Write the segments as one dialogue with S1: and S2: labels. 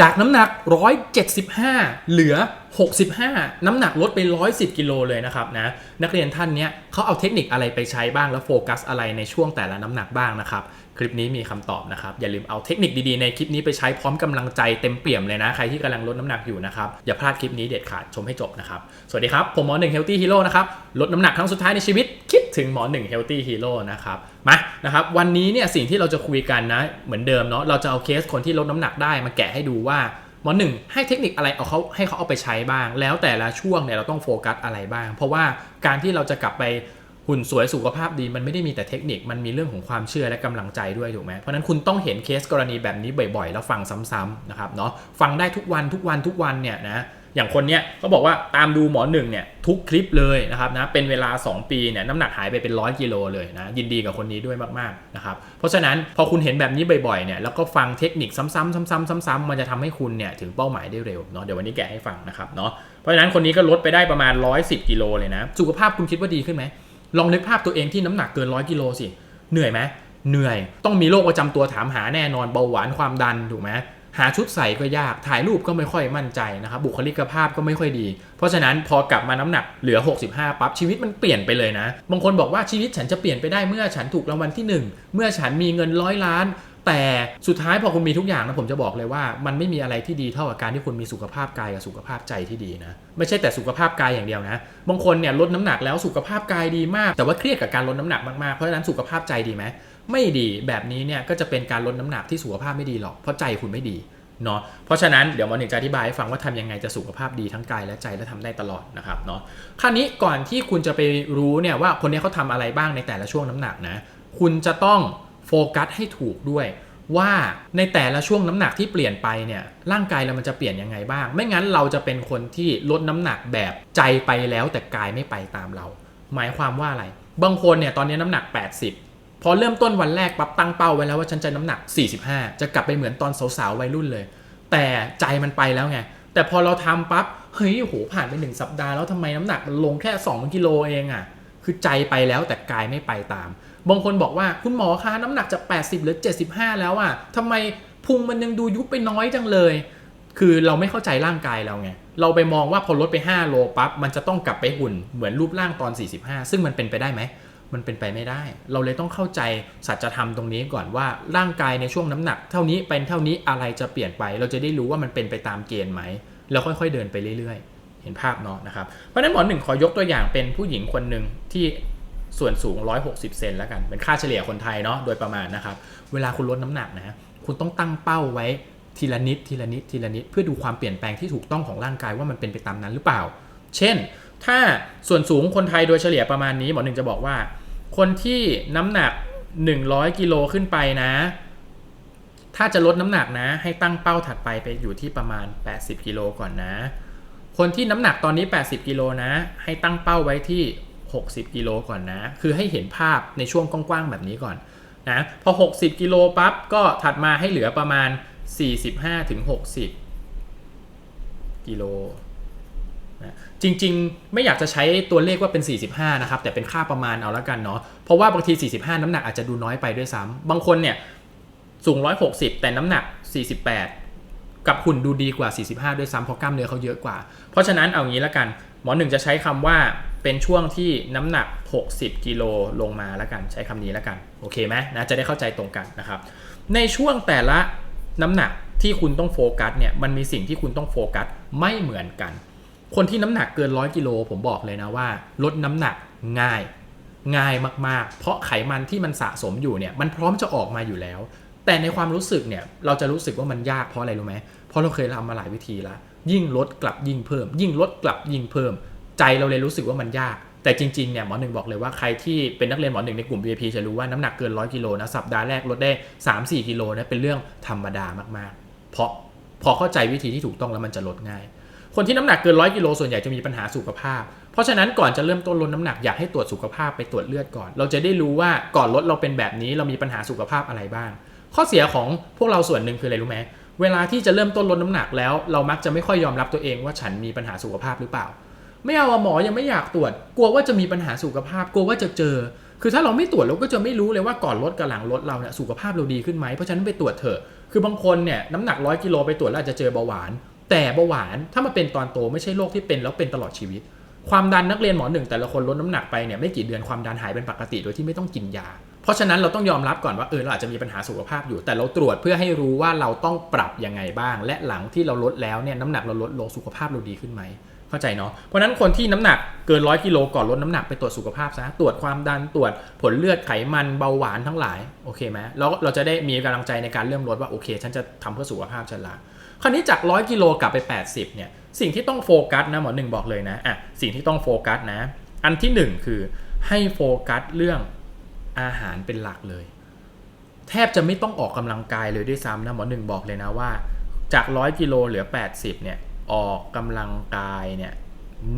S1: จากน้ำหนัก 175 เหลือ 65 น้ำหนักลดไป 110 กิโลเลยนะครับนะนักเรียนท่านเนี้ยเขาเอาเทคนิคอะไรไปใช้บ้างแล้วโฟกัสอะไรในช่วงแต่ละน้ำหนักบ้างนะครับ คลิปนี้มีคำตอบนะครับ อย่าลืมเอาเทคนิคดีๆในคลิปนี้ไปใช้พร้อมกำลังใจเต็มเปี่ยมเลยนะ ใครที่กำลังลดน้ำหนักอยู่นะครับ อย่าพลาดคลิปนี้เด็ดขาดชมให้จบนะครับ สวัสดีครับ ผมหมอหนึ่ง Healthy Hero นะครับ ลดน้ำหนักครั้งสุดท้ายในชีวิต คิดถึงหมอหนึ่ง Healthy Hero นะครับมานะครับวันนี้เนี่ยสิ่งที่เราจะคุยกันนะเหมือนเดิมเนาะเราจะเอาเคสคนที่ลดน้ำหนักได้มาแกะให้ดูว่าหมอหนึ่งให้เทคนิคอะไรเอาเขาให้เขาเอาไปใช้บ้าง แล้วแต่ละช่วงเนี่ยเราต้องโฟกัสอะไรบ้าง เพราะว่าการที่เราจะกลับไป หุ่นสวยสุขภาพดีมันไม่ได้มีแต่เทคนิคมันมีเรื่องของความเชื่อและกำลังใจด้วยถูกไหมเพราะนั้นคุณต้องเห็นเคสกรณีแบบนี้บ่อยๆ แล้วฟังซ้ำๆนะครับเนาะฟังได้ทุกวันทุกวันทุกวันเนี่ยนะอย่างคนเนี้ยเขาบอกว่าตามดูหมอหนึ่งเนี่ยทุกคลิปเลยนะครับนะเป็นเวลา 2 ปีเนี่ยน้ำหนักหายไปเป็นร้อยกิโลเลยนะยินดีกับคนนี้ด้วยมากๆนะครับเพราะฉะนั้นพอคุณเห็นแบบนี้บ่อยๆเนี่ยแล้วก็ฟังเทคนิคซ้ำๆซ้ำๆซ้ำๆมันจะทำให้คุณเนี่ยถึงเป้าหมายได้เร็วเนาะเดี๋ยววันนี้แกะให้ฟังนะครับเนาะเพราะฉะนั้นคนนี้ก็ลดไปได้ประมาณ 110 กิโลเลยนะสุขภาพคุณคิดว่าดีขึ้นไหม ลองนึกภาพตัวเองที่น้ำหนักเกินร้อยกิโลสิ เหนื่อยไหมเหนื่อย ต้องมีโรคประจำตัวถามหาแน่นอนเบาหวานความดันถูกไหมหาชุดใส่ก็ยาก ถ่ายรูปก็ไม่ค่อยมั่นใจนะครับ บุคลิกภาพก็ไม่ค่อยดี เพราะฉะนั้นพอกลับมาน้ำหนักเหลือ 65 ปั๊บชีวิตมันเปลี่ยนไปเลยนะ บางคนบอกว่าชีวิตฉันจะเปลี่ยนไปได้เมื่อฉันถูกรางวัลที่ 1 เมื่อฉันมีเงินร้อยล้าน แต่สุดท้ายพอคุณมีทุกอย่างนะผมจะบอกเลยว่า มันไม่มีอะไรที่ดีเท่ากับการที่คุณมีสุขภาพกายกับสุขภาพใจที่ดีนะไม่ใช่แต่สุขภาพกายอย่างเดียวนะบางคนเนี่ยลดน้ำหนักแล้วสุขภาพกายดีมาก แต่ว่าเครียดกับการลดน้ำหนักมากๆเพราะฉะนั้นสุขภาพใจดีไหมไม่ดีแบบนี้เนี่ยก็จะเป็นการลดน้ำหนักที่สุขภาพไม่ดีหรอกเพราะใจคุณไม่ดีเนาะเพราะฉะนั้นเดี๋ยวหมอหนึ่งจะอธิบายให้ฟังว่าทำยังไงจะสุขภาพดีทั้งกายและใจและทำได้ตลอดนะครับเนาะคราวนี้ก่อนที่คุณจะไปรู้เนี่ยว่าคนนี้เขาทำอะไรบ้างในแต่ละช่วงน้ำหนักนะคุณจะต้อง โฟกัสให้ถูกด้วย ว่าในแต่ละช่วงน้ำหนักที่เปลี่ยนไปเนี่ยร่างกายเรามันจะเปลี่ยนยังไงบ้าง ไม่งั้นเราจะเป็นคนที่ลดน้ำหนักแบบใจไปแล้วแต่กายไม่ไปตามเรา หมายความว่าอะไร บางคนเนี่ยตอนนี้น้ำหนัก 80 พอเริ่มต้นวันแรกปั๊บตั้งเป้าไว้แล้วว่าฉันจะน้ำหนัก 45 จะกลับไปเหมือนตอนสาวๆวัยรุ่นเลย แต่ใจมันไปแล้วไงแต่พอเราทำปั๊บเฮ้ยโหผ่านไปหนึ่งสัปดาห์แล้วทำไมน้ำหนักมันลงแค่ 2 กิโลเองอะ่ะ คือใจไปแล้วแต่กายไม่ไปตาม บางคนบอกว่าคุณหมอคะน้ำหนักจาก80 หรือ 75 แล้วอะ่ะทำไมพุงมันยังดูยุบไปน้อยจังเลย คือเราไม่เข้าใจร่างกายเราไง เราไปมองว่าพอลดไป 5 โลปั๊บมันจะต้องกลับไปหุ่นเหมือนรูปร่างตอน 45 ซึ่งมันเป็นไปได้ไหมมันเป็นไปไม่ได้ เราเลยต้องเข้าใจสัจธรรมตรงนี้ก่อนว่าร่างกายในช่วงน้ำหนัก เท่านี้เป็นเท่านี้อะไรจะเปลี่ยนไป เราจะได้รู้ว่ามันเป็นไปตามเกณฑ์ไหมแล้วค่อยๆเดินไปเรื่อยๆ ห็นภาพเนาะนะครับ เพราะนั้นหมอหนึ่งขอยกตัวอย่างเป็นผู้หญิงคนหนึ่งที่ส่วนสูง 160 เซนแล้วกัน เป็นค่าเฉลี่ยคนไทยเนาะ โดยประมาณนะครับ เวลาคุณลดน้ำหนักนะ คุณต้องตั้งเป้าไว้ทีละนิด ทีละนิด ทีละนิด เพื่อดูความเปลี่ยนแปลงที่ถูกต้องของร่างกายว่ามันเป็นไปตามนั้นหรือเปล่า เช่น ถ้าส่วนสูงคนไทยโดยเฉลี่ยประมาณนี้ หมอหนึ่งจะบอกว่า คนที่น้ำหนัก 100 กิโลขึ้นไปนะ ถ้าจะลดน้ำหนักนะ ให้ตั้งเป้าถัดไปไปอยู่ที่ประมาณ 80 กิโลก่อนนะ คนที่น้ำหนักตอนนี้ 80 กิโลนะ ให้ตั้งเป้าไว้ที่ 60 กิโลก่อนนะ คือให้เห็นภาพในช่วงกว้างๆแบบนี้ก่อนนะพอ 60 กิโลปั๊บก็ถัดมาให้เหลือประมาณ 45ถึง60 กิโลนะจริงๆ ไม่อยากจะใช้ตัวเลขว่าเป็น 45 นะครับ แต่เป็นค่าประมาณเอาละกันเนาะเพราะว่าบางที 45 น้ำหนักอาจจะดูน้อยไปด้วยซ้ำบางคนเนี่ยสูง 160 แต่น้ำหนัก 48 กับหุ่นดูดีกว่า 45 ด้วยซ้ำเพราะกล้ามเนื้อเขาเยอะกว่า เพราะฉะนั้นเอางี้ละกัน หมอหนึ่งจะใช้คำว่าเป็นช่วงที่น้ำหนัก 60 กิโลลงมาละกัน ใช้คำนี้ละกัน โอเคไหมนะ จะได้เข้าใจตรงกันนะครับ ในช่วงแต่ละน้ำหนักที่คุณต้องโฟกัสเนี่ย มันมีสิ่งที่คุณต้องโฟกัสไม่เหมือนกัน คนที่น้ำหนักเกินร้อยกิโลผมบอกเลยนะว่า ลดน้ำหนักง่ายง่ายมากๆ เพราะไขมันที่มันสะสมอยู่เนี่ย มันพร้อมจะออกมาอยู่แล้ว แต่ในความรู้สึกเนี่ยเราจะรู้สึกว่ามันยากเพราะอะไรรู้ไหมเพราะเราเคยทำมาหลายวิธีละยิ่งลดกลับยิ่งเพิ่ม ยิ่งลดกลับยิ่งเพิ่ม ใจเราเลยรู้สึกว่ามันยาก แต่จริงๆเนี่ยหมอหนึ่งบอกเลยว่าใครที่เป็นนักเรียนหมอหนึ่งในกลุ่ม VIP จะรู้ว่าน้ำหนักเกินร้อยกิโลนะสัปดาห์แรกลดได้ 3-4กิโลนะเป็นเรื่องธรรมดามากๆ เพราะพอเข้าใจวิธีที่ถูกต้องแล้วมันจะลดง่าย คนที่น้ำหนักเกินร้อยกิโลส่วนใหญ่จะมีปัญหาสุขภาพ เพราะฉะนั้นก่อนจะเริ่มต้นลดน้ำหนักอยากให้ตรวจสุขภาพไปตรวจเลือดก่อน เราจะได้รู้ว่าก่อนลดเราเป็นแบบนี้เรามีปัญหาสุขภาพอะไรบ้าง ข้อเสียของพวกเราส่วนหนึ่งคืออะไรรู้ไหมเวลาที่จะเริ่มต้นลดน้ำหนักแล้ว เรามักจะไม่ค่อยยอมรับตัวเองว่าฉันมีปัญหาสุขภาพหรือเปล่า ไม่เอาหมอยังไม่อยากตรวจ กลัวว่าจะมีปัญหาสุขภาพ กลัวว่าจะเจอ คือถ้าเราไม่ตรวจเราก็จะไม่รู้เลยว่าก่อนลดกับหลังลดเราเนี่ยสุขภาพเราดีขึ้นไหมเพราะฉะนั้นไปตรวจเถอะคือบางคนเนี่ยน้ำหนักร้อยกิโลไปตรวจแล้วอาจจะเจอเบาหวาน แต่เบาหวานถ้ามาเป็นตอนโตไม่ใช่โรคที่เป็นแล้วเป็นตลอดชีวิต ความดันนักเรียนหมอหนึ่งแต่ละคนลดน้ำหนักไปเนี่ยไม่กี่เดือนความดันหายเป็นปกติโดยที่ไม่ต้องกินยา ราะฉะนั้นเราต้องยอมรับก่อนว่าเออเราอาจจะมีปัญหาสุขภาพอยู่ แต่เราตรวจเพื่อให้รู้ว่าเราต้องปรับยังไงบ้าง และหลังที่เราลดแล้วเนี่ยน้ำหนักเราลดลงสุขภาพเราดีขึ้นไหมเข้าใจเนาะเพราะฉะนั้นคนที่น้ำหนักเกินร้อยกิโลก่อนลดน้ำหนักไปตรวจสุขภาพซะตรวจความดันตรวจผลเลือดไขมันเบาหวานทั้งหลายโอเคไหมแล้วเราจะได้มีกำลังใจในการเริ่มลดว่าโอเค ฉันจะทำเพื่อสุขภาพฉันละคราวนี้จากร้อยกิโลกลับไป 80เนี่ยสิ่งที่ต้องโฟกัสนะหมอหนึ่งบอกเลยนะอะสิ่งที่ต้องโฟกัสนะ อันที่หนึ่งคือให้โฟกัสเรื่อง อาหารเป็นหลักเลย แทบจะไม่ต้องออกกำลังกายเลยด้วยซ้ำนะหมอหนึ่งบอกเลยนะว่า จากร้อยกิโลเหลือ 80เนี่ยออกกำลังกายเนี่ย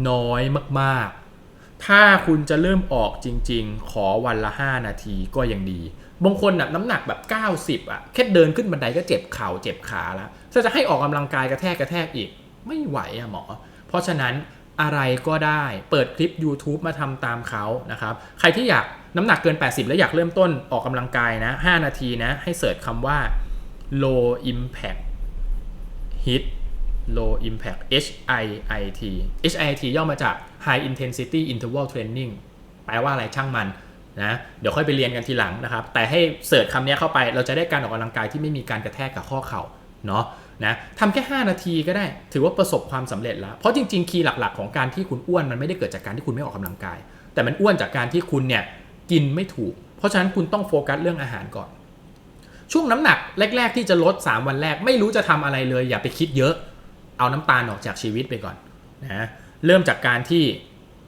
S1: น้อยมากๆ ถ้าคุณจะเริ่มออกจริง ๆ ขอวันละ 5 นาทีก็ยังดี บางคนน่ะน้ำหนักแบบ 90 อะ แค่เดินขึ้นบันไดก็เจ็บเข่าเจ็บขาแล้วถ้าจะให้ออกกำลังกายกระแทกกระแทกอีก ไม่ไหวอะหมอ เพราะฉะนั้น อะไรก็ได้ เปิดคลิป YouTube มาทำตามเขานะครับ ใครที่อยากน้ำหนักเกิน 80 แล้วอยากเริ่มต้นออกกำลังกายนะ 5 นาทีนะ ให้เสิร์ชคำว่า low impact hit low impact H I I T H I I T ย่อมาจาก high intensity interval training แปลว่าอะไรช่างมันนะ เดี๋ยวค่อยไปเรียนกันทีหลังนะครับ แต่ให้เสิร์ชคำนี้เข้าไป เราจะได้การออกกำลังกายที่ไม่มีการกระแทกกับข้อเข่าเนาะ นะทำแค่ 5 นาทีก็ได้ ถือว่าประสบความสำเร็จแล้ว เพราะจริง ๆ คีย์หลัก ๆ ของการที่คุณอ้วนมันไม่ได้เกิดจากการที่คุณไม่ออกกำลังกาย แต่มันอ้วนจากการที่คุณเนี่ยกินไม่ถูก เพราะฉะนั้นคุณต้องโฟกัสเรื่องอาหารก่อน ช่วงน้ำหนักแรก ๆ ที่จะลด 3 วันแรก ไม่รู้จะทำอะไรเลย อย่าไปคิดเยอะ เอาน้ำตาลออกจากชีวิตไปก่อนนะเริ่มจากการที่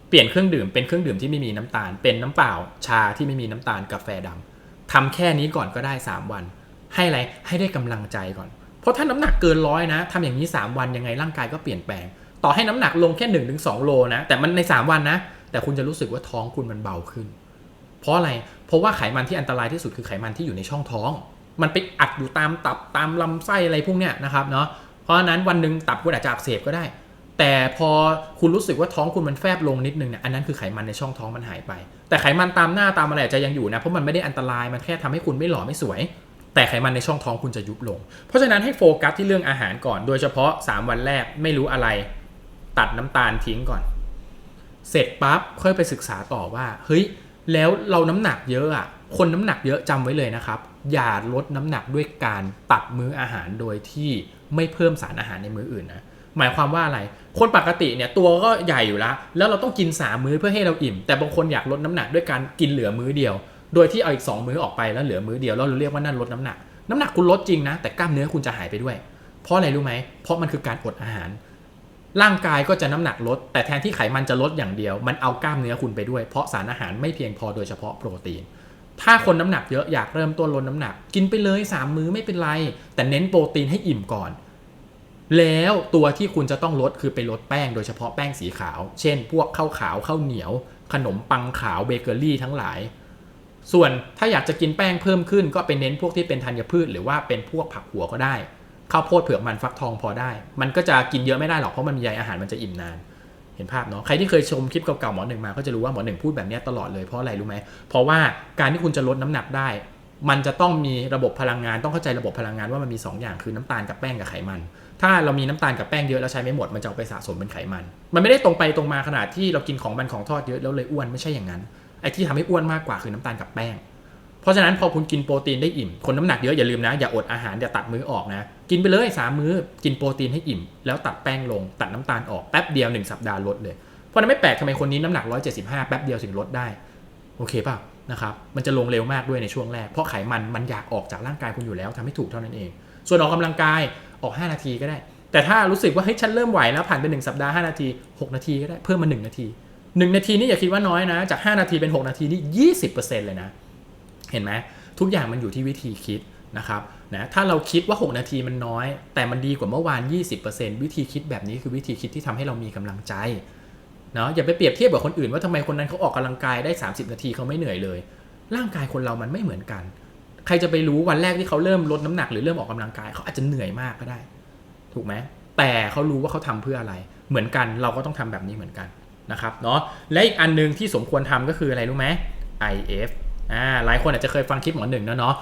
S1: เปลี่ยนเครื่องดื่มเป็นเครื่องดื่มที่ไม่มีน้ำตาล เป็นน้ำเปล่าชาที่ไม่มีน้ำตาลกาแฟดำทำแค่นี้ก่อนก็ได้ 3 วัน ให้อะไรให้ได้กำลังใจก่อน เพราะถ้าน้ำหนักเกินร้อยนะทำอย่างนี้ 3 วันยังไงร่างกายก็เปลี่ยนแปลง ต่อให้น้ำหนักลงแค่1นถึงสโลนะ แต่มันใน 3 วันนะ แต่คุณจะรู้สึกว่าท้องคุณมันเบาขึ้น เพราะอะไร เพราะว่าไขมันที่อันตรายที่สุดคือไขมันที่อยู่ในช่องท้อง มันไปอัดอยู่ตามตับตามลำไส้อะไรพวกเนี้ยนะครับเนาะ เพราะฉะนั้นวันหนึ่งตับคุณอาจจะอักเสบก็ได้ แต่พอคุณรู้สึกว่าท้องคุณมันแฟบลงนิดนึงเนี่ย อันนั้นคือไขมันในช่องท้องมันหายไป แต่ไขมันตามหน้าตามอะไรจะยังอยู่นะ เพราะมันไม่ได้อันตราย มันแค่ทำให้คุณไม่หล่อไม่สวย แต่ไขมันในช่องท้องคุณจะยุบลง เพราะฉะนั้นให้โฟกัสที่เรื่องอาหารก่อน โดยเฉพาะ 3 วันแรกไม่รู้อะไร ตัดน้ำตาลทิ้งก่อน เสร็จปั๊บค่อยไปศึกษาต่อว่า เฮ้ย แล้วเราน้ำหนักเยอะอะ คนน้ำหนักเยอะจำไว้เลยนะครับ อย่าลดน้ำหนักด้วยการตัดมื้ออาหารโดยที่ไม่เพิ่มสารอาหารในมื้ออื่นนะ หมายความว่าอะไร คนปกติเนี่ยตัวก็ใหญ่อยู่แล้ว แล้วเราต้องกิน3มื้อเพื่อให้เราอิ่ม แต่บางคนอยากลดน้ำหนักด้วยการกินเหลือมื้อเดียว โดยที่เอาอีก 2 มื้อออกไปแล้วเหลือมื้อเดียวแล้วเราเรียกว่านั่นลดน้ำหนัก น้ำหนักคุณลดจริงนะ แต่กล้ามเนื้อคุณจะหายไปด้วย เพราะอะไรรู้ไหมเพราะมันคือการอดอาหาร ร่างกายก็จะน้ำหนักลด แต่แทนที่ไขมันจะลดอย่างเดียว มันเอากล้ามเนื้อคุณไปด้วย เพราะสารอาหารไม่เพียงพอโดยเฉพาะโปรตีน ถ้าคนน้ำหนักเยอะอยากเริ่มต้นลดน้ำหนัก กินไปเลย 3 มื้อไม่เป็นไร แต่เน้นโปรตีนให้อิ่มก่อนแล้วตัวที่คุณจะต้องลดคือไปลดแป้งโดยเฉพาะแป้งสีขาว เช่น พวกข้าวขาวข้าวเหนียว ขนมปังขาวเบเกอรี่ทั้งหลาย ส่วนถ้าอยากจะกินแป้งเพิ่มขึ้น ก็ไปเน้นพวกที่เป็นธัญพืช หรือว่าเป็นพวกผักหัวก็ได้ข้าวโพดเผือกมันฟักทองพอได้ มันก็จะกินเยอะไม่ได้หรอกเพราะมันมีใยอาหารมันจะอิ่มนาน เห็นภาพเนาะใครที่เคยชมคลิปเก่าๆหมอหนึ่งมาก็จะรู้ว่าหมอหนึ่งพูดแบบนี้ตลอดเลยเพราะอะไรรู้ไหมเพราะว่าการที่คุณจะลดน้ำหนักได้ มันจะต้องมีระบบพลังงานต้องเข้าใจระบบพลังงานว่ามันมี 2 อย่างคือน้ำตาลกับแป้งกับไขมัน ถ้าเรามีน้ำตาลกับแป้งเยอะแล้วใช้ไม่หมดมันจะเอาไปสะสมเป็นไขมัน มันไม่ได้ตรงไปตรงมาขนาดที่เรากินของมันของทอดเยอะแล้วเลยอ้วนไม่ใช่อย่างนั้น ไอ้ที่ทำให้อ้วนมากกว่าคือน้ำตาลกับแป้ง เพราะฉะนั้นพอคุณกินโปรตีนได้อิ่ม คนน้ำหนักเยอะอย่าลืมนะ อย่าอดอาหารอย่าตัดมื้อออกนะ กินไปเลยสามมื้อกินโปรตีนให้อิ่ม แล้วตัดแป้งลง ตัดน้ำตาลออกแป๊บเดียว 1 สัปดาห์ลดเลย เพราะนั้นไม่แปลกทำไมคนนี้น้ำหนัก 175 แป๊บเดียวถึงลดได้ โอเคป่ะนะครับมันจะลงเร็วมากด้วยในช่วงแรก เพราะไขมันมันอยากออกจากร่างกายคุณอยู่แล้วทำให้ถูกเท่านั้นเอง ส่วนออกกำลังกายออก 5 นาทีก็ได้ แต่ถ้ารู้สึกว่าเฮ้ยฉันเริ่มไหวแล้วผ่านไป1สัปดาห์5นาที 6 นาทีก็ได้เพิ่มมา 1 นาที 1นาทีนี่อย่าคิดว่าน้อยนะ จาก 5 นาทีเป็น 6 นาทีนี่ 20%เลยนะ เห็นไหมทุกอย่างมันอยู่ที่วิธีคิดนะครับนะถ้าเราคิดว่า 6 นาทีมันน้อย แต่มันดีกว่าเมื่อวาน 20%วิธีคิดแบบนี้คือวิธีคิดที่ทำให้เรามีกำลังใจเนาะอย่าไปเปรียบเทียบกับคนอื่นว่าทำไมคนนั้นเขาออกกำลังกายได้ 30 นาทีเขาไม่เหนื่อยเลย ร่างกายคนเรามันไม่เหมือนกัน ใครจะไปรู้วันแรกที่เขาเริ่มลดน้ำหนักหรือเริ่มออกกำลังกายเขาอาจจะเหนื่อยมากก็ได้ ถูกไหมแต่เขารู้ว่าเขาทำเพื่ออะไร เหมือนกันเราก็ต้องทำแบบนี้เหมือนกัน นะครับเนาะและอีกอันหนึงที่สมควรทำก็คืออะไรรู้ไหม IF อ่าหลายคนอาจจะเคยฟังคลิปหมอหนึ่งแล้วเนาะ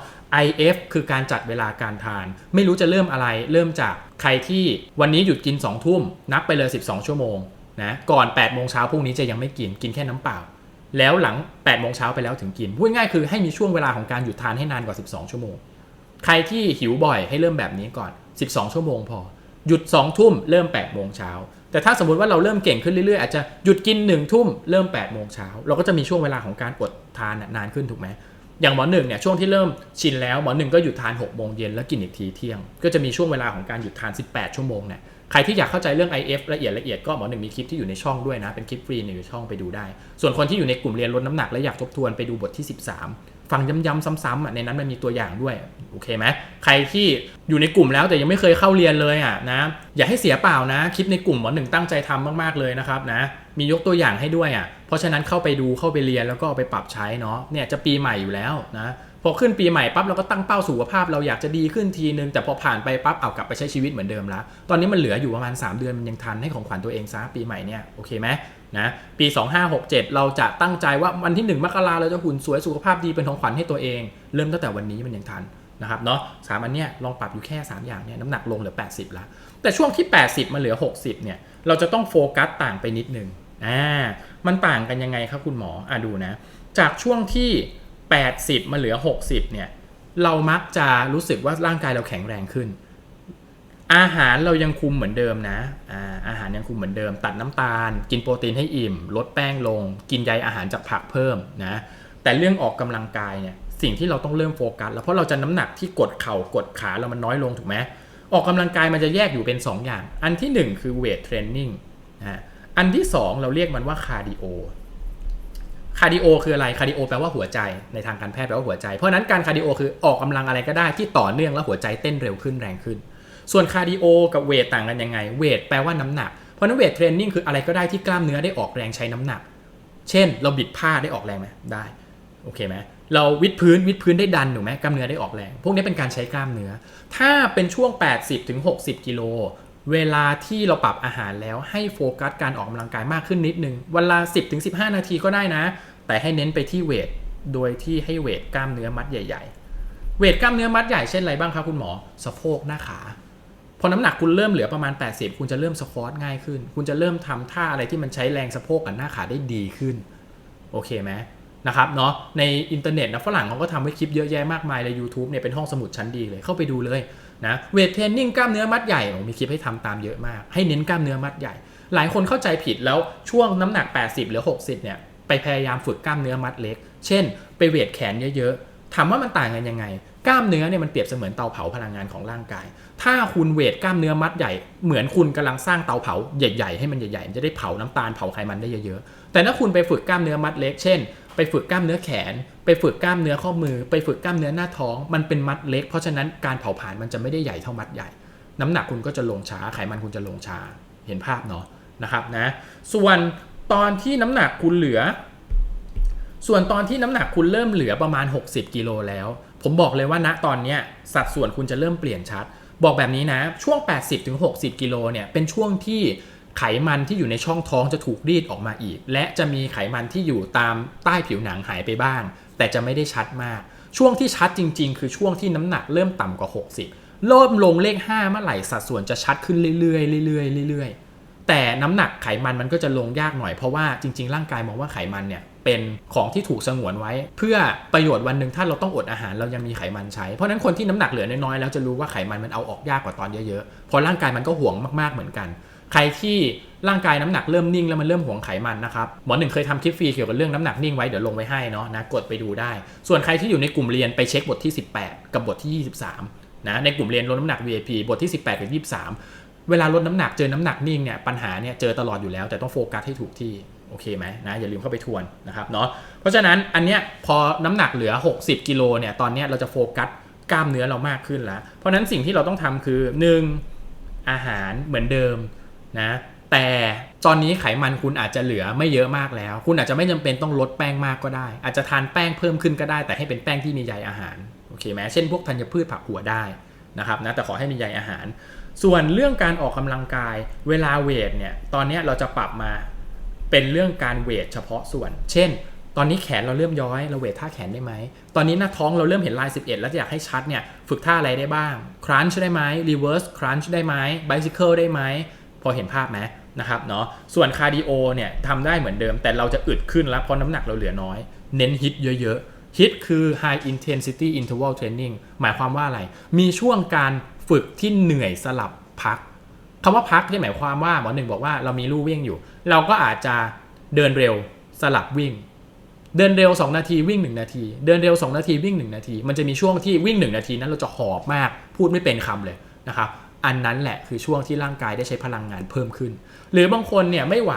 S1: IF คือการจัดเวลาการทาน ไม่รู้จะเริ่มอะไร เริ่มจากใครที่วันนี้หยุดกิน 2 ทุ่ม นับไปเลย 12 ชั่วโมงนะก่อน 8 โมงเช้าพรุ่งนี้จะยังไม่กินกินแค่น้ำเปล่า แล้วหลัง 8 โมงเช้าไปแล้วถึงกิน พูดง่ายคือให้มีช่วงเวลาของการหยุดทานให้นานกว่า 12 ชั่วโมง ใครที่หิวบ่อยให้เริ่มแบบนี้ก่อน 12 ชั่วโมงพอ หยุด 2 ทุ่มเริ่ม 8 โมงเช้า แต่ถ้าสมมติว่าเราเริ่มเก่งขึ้นเรื่อยๆ อาจจะหยุดกิน1ทุ่มเริ่ม8โมงเช้าเราก็จะมีช่วงเวลาของการอดทานนานขึ้นถูกไหมอย่างหมอหนึ่งเนี่ยช่วงที่เริ่มชินแล้วหมอหนึ่งก็หยุดทาน6โมงเย็นแล้วกินอีกทีเที่ยง ก็จะมีช่วงเวลาของการหยุดทาน 18 ชั่วโมงเนี่ยใครที่อยากเข้าใจเรื่อง IF ละเอียดละเอียดก็หมอหนึ่งมีคลิปที่อยู่ในช่องด้วยนะเป็นคลิปฟรีในช่องไปดูได้ ส่วนคนที่อยู่ในกลุ่มเรียนลดน้ำหนักและอยากทบทวนไปดูบทที่ 13 ฟังย้ำๆซ้ำๆอะในนั้นมันมีตัวอย่างด้วยโอเคไหมใครที่อยู่ในกลุ่มแล้วแต่ยังไม่เคยเข้าเรียนเลยอะนะอย่าให้เสียเปล่านะ คลิปในกลุ่มหมอหนึ่งตั้งใจทำมากๆเลยนะครับนะมียกตัวอย่างให้ด้วยอะเพราะฉะนั้นเข้าไปดูเข้าไปเรียนแล้วก็เอาไปปรับใช้เนาะเนี่ยจะปีใหม่อยู่แล้วนะพอขึ้นปีใหม่ปั๊บเราก็ตั้งเป้าสุขภาพเราอยากจะดีขึ้นทีนึง แต่พอผ่านไปปั๊บเอากลับไปใช้ชีวิตเหมือนเดิมล้วตอนนี้มันเหลืออยู่ประมาณ 3 เดือนมันยังทันให้ของขวัญตัวเองซะปีใหม่เนี่ยโอเคไหม นะปี 2567 เราจะตั้งใจว่าวันที่ 1 มกราเราจะหุ่นสวยสุขภาพดีเป็นของขวัญให้ตัวเอง เริ่มตั้งแต่วันนี้มันยังทันนะครับเนาะสามอันเนี้ยลองปรับอยู่แค่ 3 อย่างเนี่ยน้ำหนักลงเหลือ 80ละแต่ช่วงที่ 80 มาเหลือ 60เนี่ยเราจะต้องโฟกัสต่างไปนิดนึงอ่ามันต่างกันยังไงครับคุณหมออะดูนะจากช่วงที่ 80 มาเหลือ 60เนี่ยเรามักจะรู้สึกว่าร่างกายเราแข็งแรงขึ้น อาหารเรายังคุมเหมือนเดิมนะอาอาหารยังคุมเหมือนเดิม ตัดน้ำตาล กินโปรตีนให้อิ่ม ลดแป้งลง กินใยอาหารจากผักเพิ่มนะแต่เรื่องออกกำลังกายเนี่ยสิ่งที่เราต้องเริ่มโฟกัสแล้วเพราะเราจะน้ำหนักที่กดเข่ากดขาเรามันน้อยลงถูกไหมออกกำลังกายมันจะแยกอยู่เป็น 2 อย่าง อันที่ 1 คือเวทเทรนนิ่งนะอันที่ 2 เราเรียกมันว่าคาร์ดิโอคาร์ดิโอคืออะไรคาร์ดิโอแปลว่าหัวใจในทางการแพทย์แปลว่าหัวใจ เพราะฉะนั้นการคาร์ดิโอคือออกกำลังอะไรก็ได้ที่ต่อเนื่องแล้วหัวใจเต้นเร็วขึ้นแรงขึ้น ส่วนคาร์ดิโอกับเวทต่างกันยังไง เวทแปลว่าน้ำหนัก เพราะนั้นเวทเทรนนิ่งคืออะไรก็ได้ที่กล้ามเนื้อได้ออกแรงใช้น้ำหนัก เช่น เราบิดผ้าได้ออกแรงไหมได้ โอเคไหมเราวิดพื้นวิดพื้นได้ดันถูกไหมกล้ามเนื้อได้ออกแรง พวกนี้เป็นการใช้กล้ามเนื้อ ถ้าเป็นช่วง 80ถึงกิโลเวลาที่เราปรับอาหารแล้วให้โฟกัสการออกกำลังกายมากขึ้นนิดนึงวันละ 10ถึง15 นาทีก็ได้นะ แต่ให้เน้นไปที่เวทโดยที่ให้เวทกล้ามเนื้อมัดใหญ่ ๆ เวทกล้ามเนื้อมัดใหญ่เช่นอะไรบ้างครับคุณหมอสะโพกหน้าขา พอน้ำหนักคุณเริ่มเหลือประมาณ 80 คุณจะเริ่มสควอตง่ายขึ้น คุณจะเริ่มทำท่าอะไรที่มันใช้แรงสะโพกกับหน้าขาได้ดีขึ้น โอเคไหมนะครับเนาะในอินเทอร์เน็ตนะฝรั่งเขาก็ทำไว้คลิปเยอะแยะมากมายใน YouTube เนี่ยเป็นห้องสมุดชั้นดีเลยเข้าไปดูเลยนะเวทเทรนนิ่งกล้ามเนื้อมัดใหญ่ผมมีคลิปให้ทำตามเยอะมาก ให้เน้นกล้ามเนื้อมัดใหญ่ หลายคนเข้าใจผิดแล้วช่วงน้ำหนัก 80 หรือ 60 เนี่ยไปพยายามฝึกกล้ามเนื้อมัดเล็ก เช่น ไปเวทแขนเยอะๆ ถามว่ามันต่างกันยังไง กล้ามเนื้อเนี่ยมันเปรียบเสมือนเตาเผาพลังงานของร่างกาย ถ้าคุณเวทกล้ามเนื้อมัดใหญ่ เหมือนคุณกำลังสร้างเตาเผาใหญ่ๆให้มันใหญ่ๆมันจะได้เผาน้ำตาลเผาไขมันได้เยอะๆ แต่ถ้าคุณไปฝึกกล้ามเนื้อมัดเล็ก เช่น ไปฝึกกล้ามเนื้อแขน ไปฝึกกล้ามเนื้อข้อมือ ไปฝึกกล้ามเนื้อหน้าท้อง มันเป็นมัดเล็ก เพราะฉะนั้นการเผาผลาญมันจะไม่ได้ใหญ่เท่ามัดใหญ่ น้ำหนักคุณก็จะลงช้า ไขมันคุณจะลงช้า เห็นภาพเนาะนะครับนะ ส่วนตอนที่น้ำหนักคุณเหลือ ส่วนตอนที่น้ำหนักคุณเริ่มเหลือประมาณ 60 กิโลแล้ว ผมบอกเลยว่าณตอนเนี้ยสัดส่วนคุณจะเริ่มเปลี่ยนชัด บอกแบบนี้นะช่วง 80-60 กิโลเนี่ยเป็นช่วงที่ไขมันที่อยู่ในช่องท้องจะถูกรีดออกมาอีก และจะมีไขมันที่อยู่ตามใต้ผิวหนังหายไปบ้าง แต่จะไม่ได้ชัดมาก ช่วงที่ชัดจริง ๆ คือช่วงที่น้ำหนักเริ่มต่ำกว่า 60 เริ่มลงเลข 5 เมื่อไหร่สัดส่วนจะชัดขึ้นเรื่อยๆเรื่อยๆเรื่อยๆแต่น้ำหนักไขมันมันก็จะลงยากหน่อยเพราะว่าจริง ๆ ร่างกายมองว่าไขมันเนี่ย เป็นของที่ถูกสงวนไว้ เพื่อประโยชน์วันหนึ่งถ้าเราต้องอดอาหารเรายังมีไขมันใช้ เพราะนั้นคนที่น้ำหนักเหลือน้อยๆแล้วจะรู้ว่าไขมันมันเอาออกยากกว่าตอนเยอะๆเพราะร่างกายมันก็ห่วงมากๆเหมือนกัน ใครที่ร่างกายน้ำหนักเริ่มนิ่งแล้วมันเริ่มห่วงไขมันนะครับหมอหนึ่งเคยทำคลิปฟรีเกี่ยวกับเรื่องน้ำหนักนิ่งไว้เดี๋ยวลงไว้ให้เนาะนะกดไปดูได้ ส่วนใครที่อยู่ในกลุ่มเรียนไปเช็คบทที่ 18 กับบทที่ 23นะในกลุ่มเรียนลดน้ำหนัก VIP บทที่ 18กับ23 เวลาลดน้ำหนักเจอน้ำหนักนิ่งเนี่ยปัญหาเนี่ยเจอตลอดอยู่แล้วแต่ต้องโฟกัสให้ถูกที่ โอเคไหมนะอย่าลืมเข้าไปทวนนะครับเนาะเพราะฉะนั้นอันเนี้ยพอน้ำหนักเหลือ 60กิโลเนี่ยตอนเนี้ยเราจะโฟกัสกล้ามเนื้อเรามากขึ้นแล้วเพราะฉะนั้นสิ่งที่เราต้องทำคือ 1. อาหารเหมือนเดิมนะแต่ตอนนี้ไขมันคุณอาจจะเหลือไม่เยอะมากแล้ว คุณอาจจะไม่จำเป็นต้องลดแป้งมากก็ได้ อาจจะทานแป้งเพิ่มขึ้นก็ได้ แต่ให้เป็นแป้งที่มีใยอาหารโอเคไหมเช่นพวกธัญพืชผักหัวได้นะครับนะแต่ขอให้มีใยอาหาร ส่วนเรื่องการออกกำลังกายเวลาเวทเนี่ยตอนนี้เราจะปรับมา เป็นเรื่องการเวทเฉพาะส่วน เช่น ตอนนี้แขนเราเริ่มย้อยเราเวทท่าแขนได้ไหม ตอนนี้หน้าท้องเราเริ่มเห็นลาย 11 แล้วอยากให้ชัดเนี่ยฝึกท่าอะไรได้บ้าง crunch ได้ไหม reverse crunch ได้ไหม bicycle ได้ไหม พอเห็นภาพไหมนะครับเนาะส่วนคาร์ดิโอเนี่ยทำได้เหมือนเดิม แต่เราจะอึดขึ้นแล้วเพราะน้ำหนักเราเหลือน้อย เน้นฮิตเยอะๆฮิตคือ high intensity interval training หมายความว่าอะไร มีช่วงการฝึกที่เหนื่อยสลับพัก คำว่าพักที่หมายความว่าหมอหนึ่งบอกว่าเรามีลู่วิ่งอยู่ เราก็อาจจะเดินเร็วสลับวิ่ง เดินเร็ว 2 นาทีวิ่ง 1 นาที เดินเร็ว 2 นาทีวิ่ง 1 นาที มันจะมีช่วงที่วิ่ง 1 นาทีนั้นเราจะหอบมากพูดไม่เป็นคำเลยนะครับอันนั้นแหละคือช่วงที่ร่างกายได้ใช้พลังงานเพิ่มขึ้น หรือบางคนเนี่ยไม่ไหว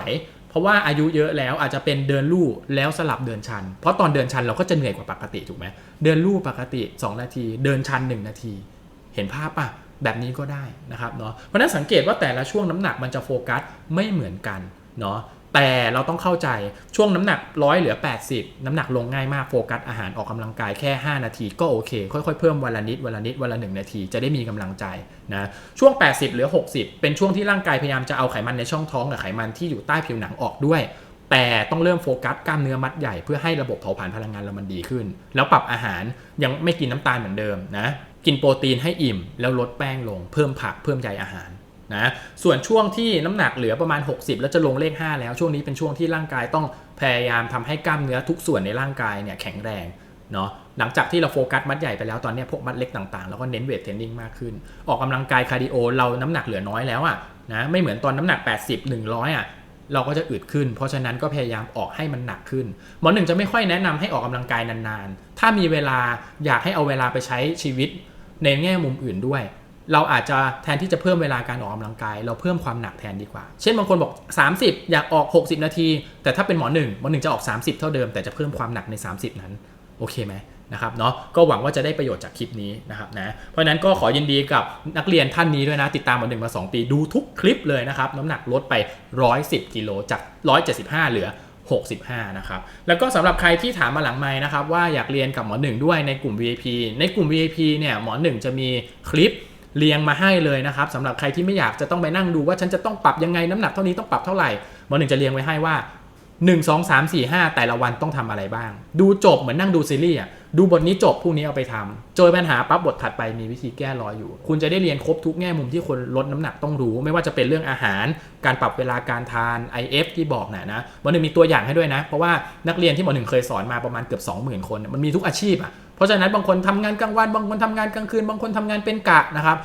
S1: เพราะว่าอายุเยอะแล้วอาจจะเป็นเดินลู่แล้วสลับเดินชัน เพราะตอนเดินชันเราก็จะเหนื่อยกว่าปกติถูกไหมเดินลู่ปกติ 2 นาที เดินชัน 1 นาที เห็นภาพป่ะ แบบนี้ก็ได้นะครับเนาะเพราะนั้นสังเกตว่าแต่ละช่วงน้ำหนักมันจะโฟกัสไม่เหมือนกันเนาะแต่เราต้องเข้าใจช่วงน้ำหนักร้อยเหลือ 80 น้ำหนักลงง่ายมากโฟกัสอาหารออกกำลังกายแค่ 5 นาทีก็โอเค ค่อยๆเพิ่มวันละนิดวันละนิดวันละ1นาทีจะได้มีกำลังใจนะช่วง 80 เหลือ 60 เป็นช่วงที่ร่างกายพยายามจะเอาไขมันในช่องท้องกับไขมันที่อยู่ใต้ผิวหนังออกด้วย แต่ต้องเริ่มโฟกัสกล้ามเนื้อมัดใหญ่เพื่อให้ระบบเผาผลาญพลังงานเรามันดีขึ้น แล้วปรับอาหารยังไม่กินน้ำตาลเหมือนเดิมนะ กินโปรตีนให้อิ่ม แล้วลดแป้งลง เพิ่มผักเพิ่มใยอาหารนะส่วนช่วงที่น้ำหนักเหลือประมาณ 60 แล้วจะลงเลข 5 แล้วช่วงนี้เป็นช่วงที่ร่างกายต้องพยายามทำให้กล้ามเนื้อทุกส่วนในร่างกายเนี่ยแข็งแรงเนาะหลังจากที่เราโฟกัสมัดใหญ่ไปแล้วตอนนี้พวกมัดเล็กต่างๆ แล้วก็เน้นเวทเทรนนิ่งมากขึ้น ออกกำลังกายคาร์ดิโอเราน้ำหนักเหลือน้อยแล้วอะ่ะนะไม่เหมือนตอนน้ำหนัก 80 100อะเราก็จะอึดขึ้น เพราะฉะนั้นก็พยายามออกให้มันหนักขึ้นหมอหนึ่งจะไม่ค่อยแนะนำให้ออกกำลังกายนานๆ ถ้ามีเวลาอยากให้เอาเวลาไปใช้ชีวิต ในแง่มุมอื่นด้วย เราอาจจะแทนที่จะเพิ่มเวลาการออกกำลังกาย เราเพิ่มความหนักแทนดีกว่า เช่นบางคนบอก 30 อยากออก 60 นาที แต่ถ้าเป็นหมอหนึ่งหมอหนึ่งจะออก 30 เท่าเดิมแต่จะเพิ่มความหนักใน 30 นั้นโอเคไหมนะครับเนาะก็หวังว่าจะได้ประโยชน์จากคลิปนี้นะครับนะเพราะนั้นก็ขอยินดีกับนักเรียนท่านนี้ด้วยนะ ติดตามมาหนึ่งมา 2 ปีดูทุกคลิปเลยนะครับ น้ำหนักลดไป 110 กิโลจาก 175 เหลือ 65 นะครับ แล้วก็สำหรับใครที่ถามมาหลังไม้นะครับว่าอยากเรียนกับหมอหนึ่งด้วยในกลุ่ม VIP ในกลุ่ม VIP เนี่ยหมอหนึ่งจะมีคลิปเรียงมาให้เลยนะครับสำหรับใครที่ไม่อยากจะต้องไปนั่งดูว่าฉันจะต้องปรับยังไงน้ำหนักเท่านี้ต้องปรับเท่าไหร่หมอหนึ่งจะเรียงไว้ให้ว่า 1 2 3 4 5 แต่ละวันต้องทำอะไรบ้าง ดูจบเหมือนนั่งดูซีรีส์อะดูบทนี้จบพรุ่งนี้เอาไปทำเจอปัญหาปั๊บบทถัดไปมีวิธีแก้รออยู่ คุณจะได้เรียนครบทุกแง่มุมที่คนลดน้ำหนักต้องรู้ ไม่ว่าจะเป็นเรื่องอาหาร การปรับเวลาการทาน IF ที่บอกนะนะหมอหนึ่งมีตัวอย่างให้ด้วยนะ เพราะว่านักเรียนที่หมอหนึ่งเคยสอนมาประมาณเกือบ 20,000 คนเนี่ยมันมีทุกอาชีพอะเพราะฉะนั้นบางคนทำงานกลางวันบางคนทำงานกลางคืนบางคนทำงานเป็นกะนะครับ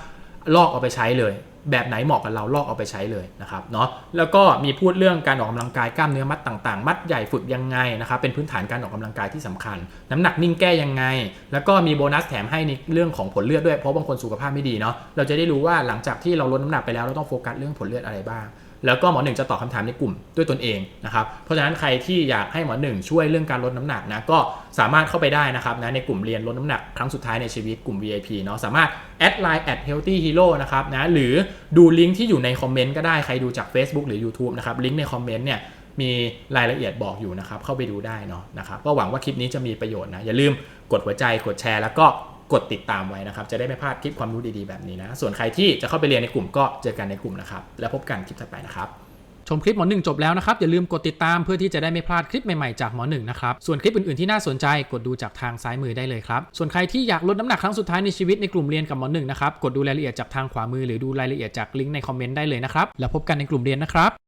S1: ลอกเอาไปใช้เลย แบบไหนเหมาะกับเราลอกเอาไปใช้เลยนะครับเนาะแล้วก็มีพูดเรื่องการออกกำลังกายกล้ามเนื้อมัดต่างๆ มัดใหญ่ฝึกยังไงนะครับเป็นพื้นฐานการออกกำลังกายที่สำคัญ น้ำหนักนิ่งแก้ยังไง แล้วก็มีโบนัสแถมให้ในเรื่องของผลเลือดด้วยเพราะบางคนสุขภาพไม่ดีเนาะเราจะได้รู้ว่าหลังจากที่เราลดน้ำหนักไปแล้วเราต้องโฟกัสเรื่องผลเลือดอะไรบ้างแล้วก็หมอหนึ่งจะตอบคำถามในกลุ่มด้วยตนเองนะครับ เพราะฉะนั้นใครที่อยากให้หมอหนึ่งช่วยเรื่องการลดน้ำหนักนะก็ สามารถเข้าไปได้นะครับนะในกลุ่มเรียนลดน้ำหนักครั้งสุดท้ายในชีวิตกลุ่ม VIP เนาะสามารถแอดไลน์ at healthy hero นะครับนะหรือดูลิงก์ที่อยู่ในคอมเมนต์ก็ได้ใครดูจาก Facebook หรือ YouTube นะครับลิงก์ในคอมเมนต์เนี่ยมีรายละเอียดบอกอยู่นะครับเข้าไปดูได้เนาะนะครับก็หวังว่าคลิปนี้จะมีประโยชน์นะอย่าลืมกดหัวใจกดแชร์ แล้วก็กดติดตามไว้นะครับจะได้ไม่พลาดคลิปความรู้ดีๆแบบนี้นะส่วนใครที่จะเข้าไปเรียนในกลุ่มก็เจอกันในกลุ่มนะครับแล้วพบกันคลิปถัดไปนะครับ ชมคลิปหมอหนึ่งจบแล้วนะครับ อย่าลืมกดติดตามเพื่อที่จะได้ไม่พลาดคลิปใหม่ๆจากหมอหนึ่งนะครับ ส่วนคลิปอื่นๆที่น่าสนใจกดดูจากทางซ้ายมือได้เลยครับ ส่วนใครที่อยากลดน้ำหนักครั้งสุดท้ายในชีวิตในกลุ่มเรียนกับหมอหนึ่งนะครับ กดดูรายละเอียดจากทางขวามือหรือดูรายละเอียดจากลิงก์ในคอมเมนต์ได้เลยนะครับ แล้วพบกันในกลุ่มเรียนนะครับ